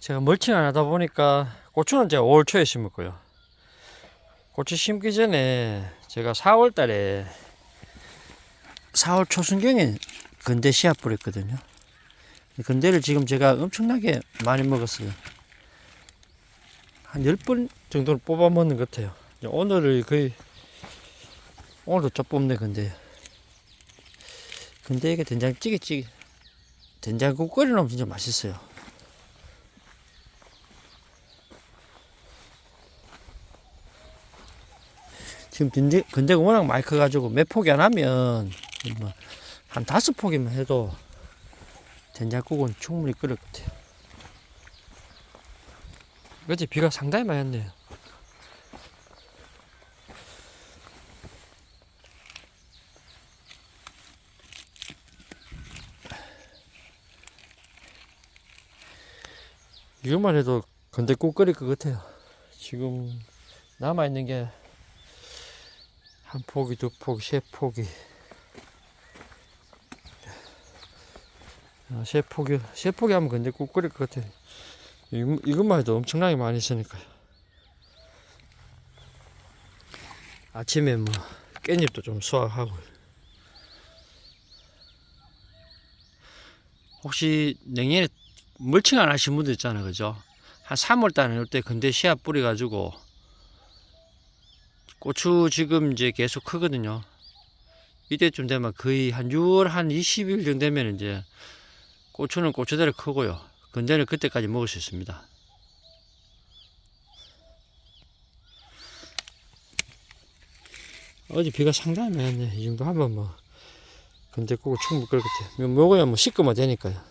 제가 멀칭 안 하다 보니까 고추는 제가 5월 초에 심었고요. 고추 심기 전에 제가 4월 달에 4월 초순경에 건대 씨앗 뿌렸거든요. 건대를 지금 제가 엄청나게 많이 먹었어요. 한 10번 정도는 뽑아 먹는 것 같아요. 오늘을 거의 오늘도 좀 뽑네 근데 근데 이게 된장찌개 찌개 된장국 끓여 놓으면 진짜 맛있어요. 지금 근데 근데가 워낙 많이 커가지고 몇 포기 안 하면 뭐 한 다섯 포기만 해도 된장국은 충분히 끓을 것 같아요. 어제 비가 상당히 많이 왔네요. 이것만 해도 건대국 끓일 것 같아요. 지금 남아있는 게 한 포기, 두 포기, 세 포기. 아, 세 포기, 세 포기 하면 근데 국 끓일 것. 이거, 이것만 해도 엄청나게 많이 있으니까요. 아침에 뭐 깻잎도 좀 수확하고. 혹시 내년에 멀칭 안 하신 분들 있잖아요, 그죠? 한 3월 달에 올때 근데 씨앗 뿌려가지고 고추 지금 이제 계속 크거든요. 이때쯤 되면 거의 한 6월 한 20일 정도 되면 이제 고추는 고추대로 크고요. 근대는 그때까지 먹을 수 있습니다. 어제 비가 상당히 많이 왔네. 이 정도 하면 뭐 근데 그거 충분히 끓을 것 같아요. 먹어야 뭐 식으면 되니까요.